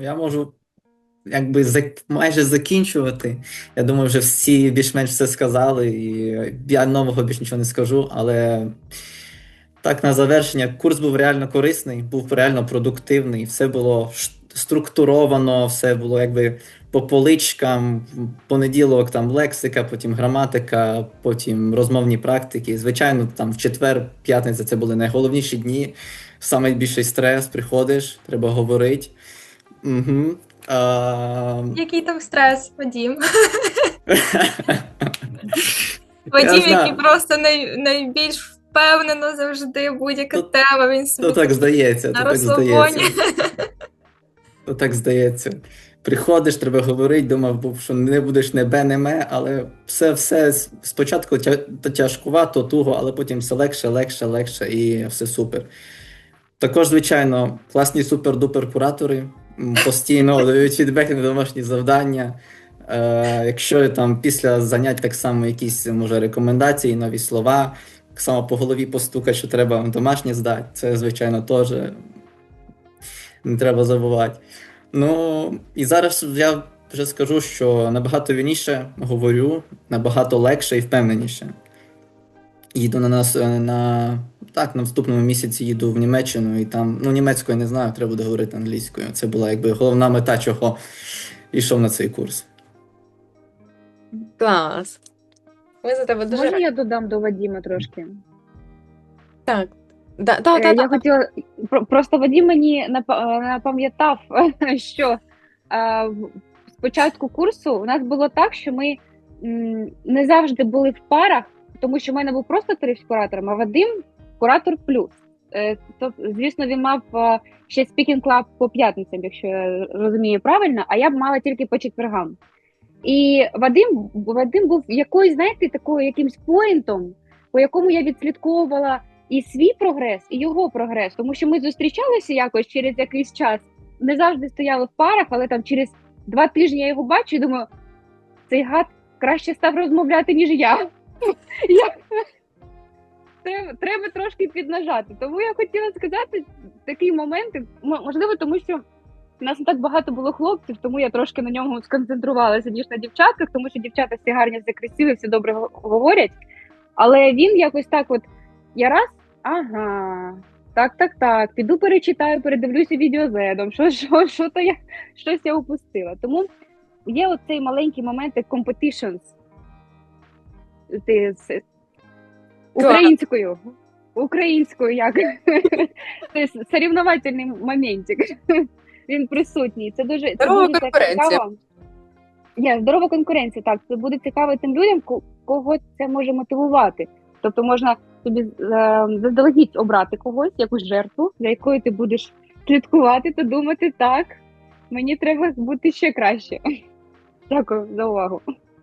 я можу якби зак- майже закінчувати. Я думаю, вже всі більш-менш все сказали, і я нового більш нічого не скажу, але так, на завершення, курс був реально корисний, був реально продуктивний, все було структуровано, все було якби по поличкам. Понеділок там лексика, потім граматика, потім розмовні практики. Звичайно, там в четвер, п'ятниця це були найголовніші дні. Саме більший стрес, приходиш, треба говорити. Угу. А... Який там стрес, Вадім? Вадім, який просто най, найбільш впевнено завжди будь-яка То- тема. Він собі То так здається, то так здається. То так здається. Приходиш, треба говорити, думав, був, що не будеш не бе, не ме, але все, все спочатку тя, то тяжкувато, туго, але потім все легше, легше, легше і все супер. Також, звичайно, класні супер-дупер куратори постійно дають фідбеки на домашні завдання. Е, якщо там після занять так само якісь може рекомендації, нові слова, так само по голові постукати, що треба домашнє здати, це, звичайно, теж не треба забувати. Ну, і зараз я вже скажу, що набагато вільніше говорю, набагато легше і впевненіше. Їду на нас на так, на наступному місяці їду в Німеччину, і там, ну, німецькою не знаю, треба буде говорити англійською. Це була якби головна мета, чого йшов на цей курс. Клас. Ми за тебе дуже Можна раді. я додам до Вадіма трошки? Так. Да, да, Е, да, Я да. хотіла про- просто Вадім мені напа- напам'ятав, що е, в- з курсу у нас було так, що ми м, не завжди були в парах, тому що в мене був просто тариф з куратором, а Вадим куратор плюс. Е, То, звісно, він мав е, ще Speaking Club по п'ятницям, якщо я розумію правильно, а я б мала тільки по четвергам. І Вадим, Вадим був якоюсь, знаєте, такою якимсь поінтом, по якому я відслідковувала і свій прогрес, і його прогрес, тому що ми зустрічалися якось через якийсь час. Не завжди стояли в парах, але там через два тижні я його бачу і думаю, цей гад краще став розмовляти, ніж я. Я- Треба, треба трошки піднажати. Тому я хотіла сказати такі моменти, м- можливо, тому що у нас не так багато було хлопців, тому я трошки на ньому сконцентрувалася, ніж на дівчатках, тому що дівчата всі гарні, все красиві, всі добре говорять. Але він якось так, от я раз, ага, так, так, так, піду перечитаю, передивлюся відеозедом, що, що, що то я щось я упустила. Тому є оцей маленький момент як competitions. Ти з українською. Українською як соревновательний моментик. Він присутній. Це дуже це Здорова так конкуренція. цікаво. Є здорова конкуренція, так. Це буде цікаво тим людям, кого це може мотивувати. Тобто можна собі е, заздалегідь обрати когось, якусь жертву, для якої ти будеш слідкувати та думати, так, мені треба бути ще краще. Дякую за увагу.